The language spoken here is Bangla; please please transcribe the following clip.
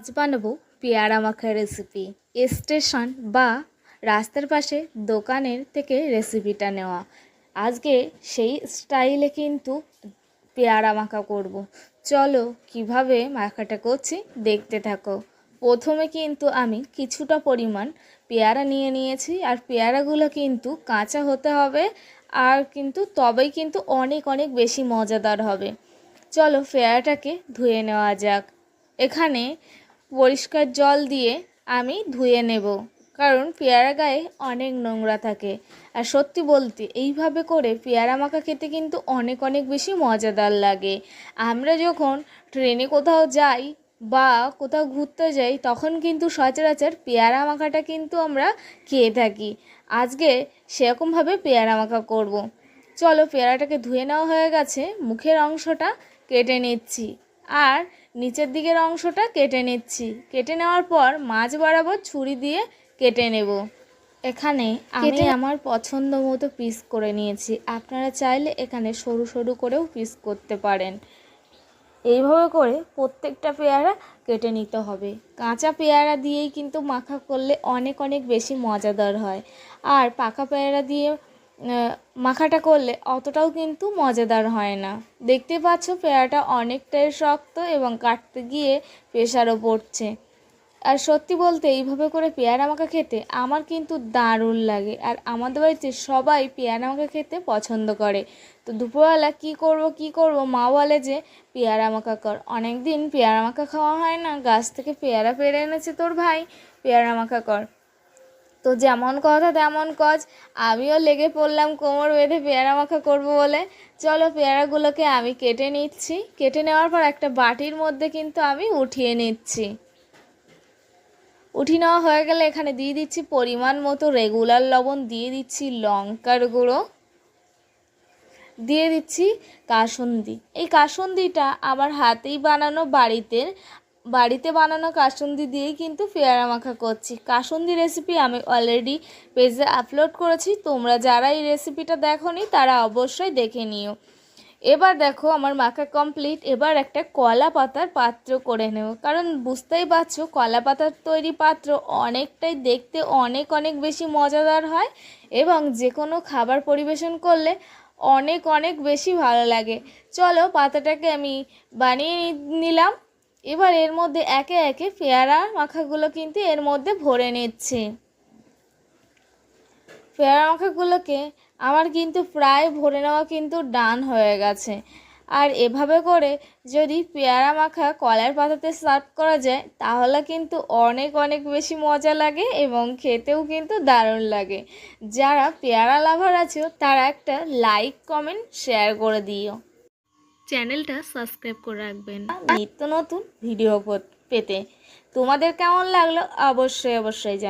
আজ বানাবো পেয়ারা মাখার রেসিপি স্টেশন বা রাস্তার পাশে দোকানের থেকে রেসিপিটা নেওয়া। আজকে সেই স্টাইলে কিন্তু পেয়ারা মাখা করব। চলো কীভাবে মাখাটা করছি দেখতে থাকো। প্রথমে কিন্তু আমি কিছুটা পরিমাণ পেয়ারা নিয়ে নিয়েছি আর পেয়ারাগুলো কিন্তু কাঁচা হতে হবে আর কিন্তু তবেই কিন্তু অনেক অনেক বেশি মজাদার হবে। চলো পেয়ারাটাকে ধুয়ে নেওয়া যাক। এখানে পরিষ্কার জল দিয়ে আমি ধুয়ে নেব। কারণ পেয়ারা গায়ে অনেক নোংরা থাকে। আর সত্যি বলতে, এইভাবে করে পেয়ারা মাখা খেতে কিন্তু অনেক অনেক বেশি মজাদার লাগে। আমরা যখন ট্রেনে কোথাও যাই বা কোথাও ঘুরতে যাই, তখন কিন্তু সচরাচর পেয়ারা মাখাটা কিন্তু আমরা খেয়ে থাকি। আজকে সেরকমভাবে পেয়ারা মাখা করব। চলো, পেয়ারাটাকে ধুয়ে নেওয়া হয়ে গেছে। মুখের অংশটা কেটে নিচ্ছি। আর নিচের দিকের অংশটা কেটে নিচ্ছি। কেটে নেওয়ার পর মাছ বরাবর ছুরি দিয়ে কেটে নেব। এখানে আমি আমার পছন্দ মতো পিস করে নিয়েছি। আপনারা চাইলে এখানে সরু সরু করেও পিস করতে পারেন। এইভাবে করে প্রত্যেকটা পেয়ারা কেটে নিতে হবে। কাঁচা পেয়ারা দিয়েই কিন্তু মাখা করলে অনেক অনেক বেশি মজাদার হয়। আর পাকা পেয়ারা দিয়ে মাখাটা করলে অতটাও কিন্তু মজাদার হয় না। দেখতে পাচ্ছ পেয়ারাটা অনেকটাই শক্ত এবং কাটতে গিয়ে প্রেশারও পড়ছে। আর সত্যি বলতে এইভাবে করে পেয়ারা মাখা খেতে আমার কিন্তু দারুণ লাগে। আর আমাদের বাড়িতে সবাই পেয়ারা মাখা খেতে পছন্দ করে। তো দুপুরবেলা কি করব কি করব, মা বলে যে, পেয়ারা মাখা কর। অনেক দিন পেয়ারা মাখা খাওয়া হয় না। গাছ থেকে পেয়ারা পেরে এনেছে তোর ভাই, পেয়ারা মাখা কর। তো যেমন কথা তেমন কজ। আমিও লেগে পড়লাম, কোমর বেঁধে পেয়ারা মাখা করব বলে। চলো পেয়ারাগুলোকে আমি কেটে নিচ্ছি। কেটে নেওয়ার পর একটা বাটির মধ্যে কিন্তু আমি উঠিয়ে নিচ্ছি। উঠিয়ে নেওয়া হয়ে গেলে এখানে দিয়ে দিচ্ছি পরিমাণ মতো রেগুলার লবণ, দিয়ে দিচ্ছি লঙ্কার গুঁড়ো, দিয়ে দিচ্ছি কাসুন্দি। এই কাসুন্দিটা আমার হাতেই বানানো বাড়িতে বাড়িতে বানানো কাসুন্দি দিয়েই কিন্তু পেয়ারা মাখা করছি। কাসুন্দি রেসিপি আমি অলরেডি পেজে আপলোড করেছি। তোমরা যারা এই রেসিপিটা দেখো তারা অবশ্যই দেখে নিও। এবার দেখো আমার মাখা কমপ্লিট এবার একটা কলা পাতার পাত্র করে নেব। কারণ বুঝতেই পারছ, কলা পাতার তৈরি পাত্র অনেকটাই দেখতে অনেক অনেক বেশি মজাদার হয় এবং যে কোনো খাবার পরিবেশন করলে অনেক অনেক বেশি ভালো লাগে। চলো পাতাটাকে আমি বানিয়ে নিলাম। এবার এর মধ্যে একে একে পেয়ারা মাখাগুলো কিন্তু এর মধ্যে ভরে নিচ্ছে। পেয়ারা মাখাগুলোকে আমার কিন্তু প্রায় ভরে নেওয়া কিন্তু ডান হয়ে গেছে। আর এভাবে করে যদি পেয়ারা মাখা কলার পাতাতে সার্ভ করা যায়, তাহলে কিন্তু অনেক অনেক বেশি মজা লাগে এবং খেতেও কিন্তু দারুণ লাগে। যারা পেয়ারা লাভার আছে, তারা একটা লাইক কমেন্ট শেয়ার করে দিও। চ্যানেলটা সাবস্ক্রাইব করে রাখবেন। নিত্য নতুন ভিডিও পেতে তোমাদের কেমন লাগল অবশ্যই অবশ্যই জান